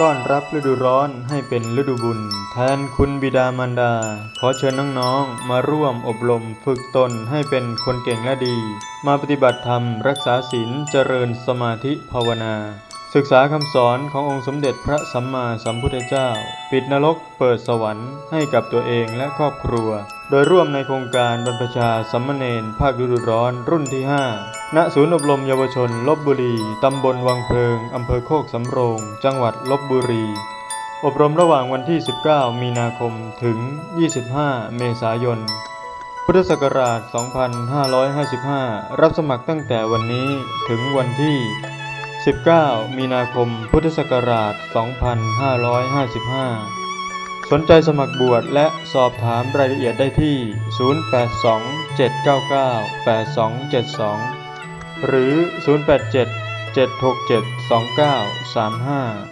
ต้อนรับฤดูร้อนให้เป็นฤดูบุญ แทนคุณบิดามารดา ขอเชิญน้องๆ มาร่วมอบรมฝึกตนให้เป็นคนเก่งและดี มาปฏิบัติธรรมรักษาศีลเจริญสมาธิภาวนา ศึกษาคำสอนขององค์สมเด็จพระสัมมาสัมพุทธเจ้า ปิดนรกเปิดสวรรค์ให้กับตัวเองและครอบครัว โดยร่วมในโครงการบรรพชาสัมมเนนภาคฤดูร้อนรุ่นที่ 5 ณศูนย์อบรมเยาวชนลบบุรี ตำบลวังเพลิง อำเภอโคกสำโรง จังหวัดลบบุรี อบรมระหว่างวันที่ 19 มีนาคมถึง 25 เมษายนพุทธศักราช 2555 รับสมัครตั้งแต่วันนี้ถึงวันที่ 19 มีนาคม พุทธศักราช 2555 สนใจสมัครบวชและสอบถามรายละเอียดได้ที่ 082 799 8272 หรือ 087 767 2935